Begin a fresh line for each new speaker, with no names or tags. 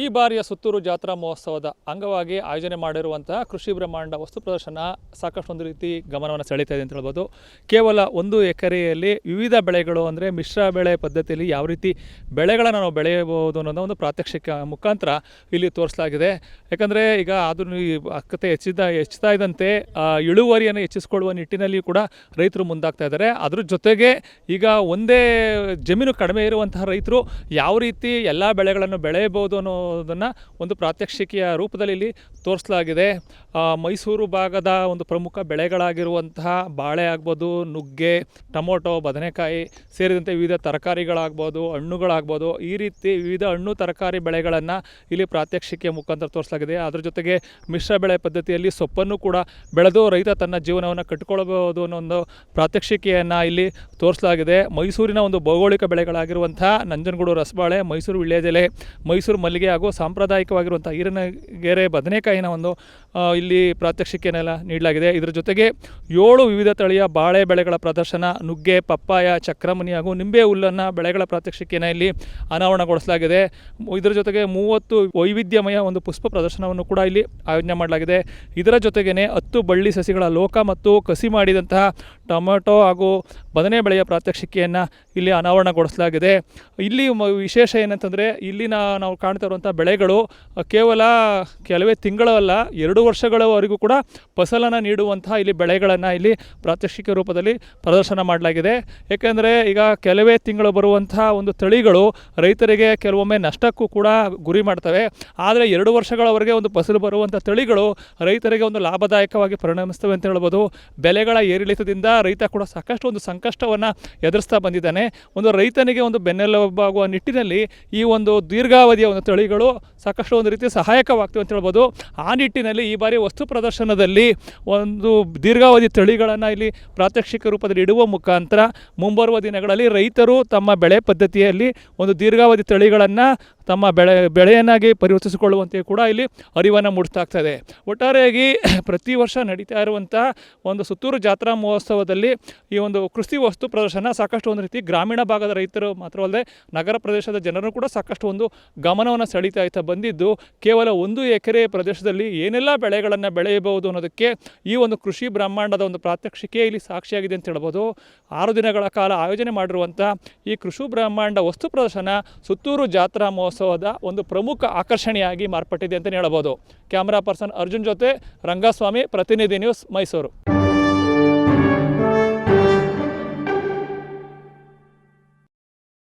ಈ ಬಾರಿಯ ಸುತ್ತೂರು ಜಾತ್ರಾ ಮಹೋತ್ಸವದ ಅಂಗವಾಗಿ ಆಯೋಜನೆ ಮಾಡಿರುವಂತಹ ಕೃಷಿ ಬ್ರಹ್ಮಾಂಡ ವಸ್ತು ಪ್ರದರ್ಶನ ಸಾಕಷ್ಟು ಒಂದು ರೀತಿ ಗಮನವನ್ನು ಸೆಳೀತಾ ಇದೆ ಅಂತ ಹೇಳ್ಬೋದು. ಕೇವಲ ಒಂದು ಎಕರೆಯಲ್ಲಿ ವಿವಿಧ ಬೆಳೆಗಳು ಅಂದರೆ ಮಿಶ್ರ ಬೆಳೆ ಪದ್ಧತಿಯಲ್ಲಿ ಯಾವ ರೀತಿ ಬೆಳೆಗಳನ್ನು ನಾವು ಬೆಳೆಯಬಹುದು ಅನ್ನೋದು ಒಂದು ಪ್ರಾತ್ಯಕ್ಷಿಕ ಮುಖಾಂತರ ಇಲ್ಲಿ ತೋರಿಸಲಾಗಿದೆ. ಯಾಕಂದರೆ ಈಗ ಆಧುನಿಕತೆ ಹೆಚ್ಚಿದ ಹೆಚ್ಚುತ್ತಾ ಇದ್ದಂತೆ ಇಳುವರಿಯನ್ನು ಹೆಚ್ಚಿಸಿಕೊಳ್ಳುವ ನಿಟ್ಟಿನಲ್ಲಿಯೂ ಕೂಡ ರೈತರು ಮುಂದಾಗ್ತಾ ಇದ್ದಾರೆ. ಅದ್ರ ಜೊತೆಗೆ ಈಗ ಒಂದೇ ಜಮೀನು ಕಡಿಮೆ ಇರುವಂತಹ ರೈತರು ಯಾವ ರೀತಿ ಎಲ್ಲ ಬೆಳೆಗಳನ್ನು ಬೆಳೆಯಬಹುದು ಅನ್ನೋದನ್ನು ಒಂದು ಪ್ರಾತ್ಯಕ್ಷಿಕೆಯ ರೂಪದಲ್ಲಿ ಇಲ್ಲಿ ತೋರಿಸಲಾಗಿದೆ. ಮೈಸೂರು ಭಾಗದ ಒಂದು ಪ್ರಮುಖ ಬೆಳೆಗಳಾಗಿರುವಂತಹ ಬಾಳೆ ಆಗ್ಬೋದು, ನುಗ್ಗೆ, ಟೊಮೊಟೊ, ಬದನೆಕಾಯಿ ಸೇರಿದಂತೆ ವಿವಿಧ ತರಕಾರಿಗಳಾಗ್ಬೋದು, ಹಣ್ಣುಗಳಾಗ್ಬೋದು, ಈ ರೀತಿ ವಿವಿಧ ಹಣ್ಣು ತರಕಾರಿ ಬೆಳೆಗಳನ್ನು ಇಲ್ಲಿ ಪ್ರಾತ್ಯಕ್ಷಿಕೆಯ ಮುಖಾಂತರ ತೋರಿಸಲಾಗಿದೆ. ಅದರ ಜೊತೆಗೆ ಮಿಶ್ರ ಬೆಳೆ ಪದ್ಧತಿಯಲ್ಲಿ ಸೊಪ್ಪನ್ನು ಕೂಡ ಬೆಳೆದು ರೈತ ತನ್ನ ಜೀವನವನ್ನು ಕಟ್ಟಿಕೊಳ್ಳಬಹುದು ಅನ್ನೋ ಒಂದು ಪ್ರಾತ್ಯಕ್ಷಿಕೆಯನ್ನು ಇಲ್ಲಿ ತೋರಿಸಲಾಗಿದೆ. ಮೈಸೂರಿನ ಒಂದು ಭೌಗೋಳಿಕ ಬೆಳೆಗಳಾಗಿರುವಂಥ ನಂಜನಗೂಡು ರಸಬಾಳೆ, ಮೈಸೂರು ವಿಳ್ಯದೆಲೆ, ಮೈಸೂರು ಮಲ್ಲಿಗೆ ಹಾಗೂ ಸಾಂಪ್ರದಾಯಿಕವಾಗಿರುವಂಥ ಈರನಗೆರೆ ಬದನೆಕಾಯಿನ ಒಂದು ಇಲ್ಲಿ ಪ್ರಾತ್ಯಕ್ಷಿಕೆಯನ್ನೆಲ್ಲ ನೀಡಲಾಗಿದೆ. ಇದರ ಜೊತೆಗೆ ಏಳು ವಿವಿಧ ತಳಿಯ ಬಾಳೆ ಬೆಳೆಗಳ ಪ್ರದರ್ಶನ, ನುಗ್ಗೆ, ಪಪ್ಪಾಯ ಚಕ್ರಮಣಿ ಹಾಗೂ ನಿಂಬೆ ಹುಲ್ಲನ್ನು ಬೆಳೆಗಳ ಪ್ರಾತ್ಯಕ್ಷಿಕೆಯನ್ನು ಇಲ್ಲಿ ಅನಾವರಣಗೊಳಿಸಲಾಗಿದೆ. ಇದರ ಜೊತೆಗೆ ಮೂವತ್ತು ವೈವಿಧ್ಯಮಯ ಒಂದು ಪುಷ್ಪ ಪ್ರದರ್ಶನವನ್ನು ಕೂಡ ಇಲ್ಲಿ ಆಯೋಜನೆ ಮಾಡಲಾಗಿದೆ. ಇದರ ಜೊತೆಗೇ ಹತ್ತು ಬಳ್ಳಿ ಸಸಿಗಳ ಲೋಕ ಮತ್ತು ಕಸಿ ಮಾಡಿದಂತಹ ಟೊಮೆಟೊ ಹಾಗೂ ಬದನೆ ಬೆಳೆಯ ಪ್ರಾತ್ಯಕ್ಷಿಕೆಯನ್ನು ಇಲ್ಲಿ ಅನಾವರಣಗೊಳಿಸಲಾಗಿದೆ. ಇಲ್ಲಿ ವಿಶೇಷ ಏನಂತಂದರೆ ಇಲ್ಲಿನ ನಾವು ಕಾಣ್ತಾ ಇರುವಂಥ ಬೆಳೆಗಳು ಕೇವಲ ಕೆಲವೇ ತಿಂಗಳಲ್ಲ ಎರಡು ವರ್ಷಗಳವರೆಗೂ ಕೂಡ ಫಸಲನ್ನು ನೀಡುವಂತಹ ಇಲ್ಲಿ ಬೆಳೆಗಳನ್ನು ಇಲ್ಲಿ ಪ್ರಾತ್ಯಕ್ಷಿಕ ರೂಪದಲ್ಲಿ ಪ್ರದರ್ಶನ ಮಾಡಲಾಗಿದೆ. ಏಕೆಂದರೆ ಈಗ ಕೆಲವೇ ತಿಂಗಳು ಬರುವಂತಹ ಒಂದು ತಳಿಗಳು ರೈತರಿಗೆ ಕೆಲವೊಮ್ಮೆ ನಷ್ಟಕ್ಕೂ ಕೂಡ ಗುರಿ ಮಾಡ್ತವೆ. ಆದರೆ ಎರಡು ವರ್ಷಗಳವರೆಗೆ ಒಂದು ಫಸಲು ಬರುವಂಥ ತಳಿಗಳು ರೈತರಿಗೆ ಒಂದು ಲಾಭದಾಯಕವಾಗಿ ಪರಿಣಮಿಸ್ತವೆ ಅಂತ ಹೇಳ್ಬೋದು. ಬೆಲೆಗಳ ಏರಿಳಿತದಿಂದ ರೈತ ಕೂಡ ಸಾಕಷ್ಟು ಒಂದು ಸಂಕಷ್ಟವನ್ನು ಎದುರಿಸ್ತಾ ಬಂದಿದ್ದಾನೆ. ಒಂದು ರೈತನಿಗೆ ಒಂದು ಬೆನ್ನೆಲುಬಾಗುವ ನಿಟ್ಟಿನಲ್ಲಿ ಈ ಒಂದು ದೀರ್ಘಾವಧಿಯ ಒಂದು ತಳಿಗಳು ಸಾಕಷ್ಟು ಒಂದು ರೀತಿ ಸಹಾಯಕವಾಗ್ತವೆ ಅಂತ ಹೇಳ್ಬೋದು. ಆ ನಿಟ್ಟಿನಲ್ಲಿ ಬಾರಿ ವಸ್ತು ಪ್ರದರ್ಶನದಲ್ಲಿ ಒಂದು ದೀರ್ಘಾವಧಿ ತಳಿಗಳನ್ನು ಇಲ್ಲಿ ಪ್ರಾತ್ಯಕ್ಷಿಕ ರೂಪದಲ್ಲಿ ಇಡುವ ಮುಖಾಂತರ ಮುಂಬರುವ ದಿನಗಳಲ್ಲಿ ರೈತರು ತಮ್ಮ ಬೆಳೆ ಪದ್ಧತಿಯಲ್ಲಿ ಒಂದು ದೀರ್ಘಾವಧಿ ತಳಿಗಳನ್ನು ತಮ್ಮ ಬೆಳೆ, ಬೆಳೆಯನ್ನಾಗಿ ಪರಿವರ್ತಿಸಿಕೊಳ್ಳುವಂತೆ ಕೂಡ ಇಲ್ಲಿ ಅರಿವನ್ನು ಮೂಡಿಸ್ತಾ ಇದೆ ಒಟ್ಟಾರೆಯಾಗಿ ಪ್ರತಿ ವರ್ಷ ನಡೀತಾ ಇರುವಂಥ ಒಂದು ಸುತ್ತೂರು ಜಾತ್ರಾ ಮಹೋತ್ಸವದಲ್ಲಿ ಈ ಒಂದು ಕೃಷಿ ವಸ್ತು ಪ್ರದರ್ಶನ ಸಾಕಷ್ಟು ಒಂದು ರೀತಿ ಗ್ರಾಮೀಣ ಭಾಗದ ರೈತರು ಮಾತ್ರವಲ್ಲದೆ ನಗರ ಪ್ರದೇಶದ ಜನರು ಕೂಡ ಸಾಕಷ್ಟು ಒಂದು ಗಮನವನ್ನು ಸೆಳೀತಾ ಇರ್ತಾ ಬಂದಿದ್ದು ಕೇವಲ ಒಂದು ಎಕರೆ ಪ್ರದೇಶದಲ್ಲಿ ಏನೆಲ್ಲ ಬೆಳೆಗಳನ್ನು ಬೆಳೆಯಬಹುದು ಅನ್ನೋದಕ್ಕೆ ಈ ಒಂದು ಕೃಷಿ ಬ್ರಹ್ಮಾಂಡದ ಒಂದು ಪ್ರಾತ್ಯಕ್ಷಿಕೆ ಇಲ್ಲಿ ಸಾಕ್ಷಿಯಾಗಿದೆ ಅಂತ ಹೇಳ್ಬೋದು. ಆರು ದಿನಗಳ ಕಾಲ ಆಯೋಜನೆ ಮಾಡಿರುವಂಥ ಈ ಕೃಷಿ ಬ್ರಹ್ಮಾಂಡ ವಸ್ತು ಪ್ರದರ್ಶನ ಸುತ್ತೂರು ಜಾತ್ರಾ ಮಹೋತ್ಸವದ ಒಂದು ಪ್ರಮುಖ ಆಕರ್ಷಣೆಯಾಗಿ ಮಾರ್ಪಟ್ಟಿದೆ ಅಂತಲೇ ಹೇಳ್ಬೋದು. ಕ್ಯಾಮ್ರಾ ಪರ್ಸನ್ ಅರ್ಜುನ್ ಜೊತೆ ರಂಗಸ್ವಾಮಿ, ಪ್ರತಿನಿಧಿ ನ್ಯೂಸ್ ಮೈಸೂರು.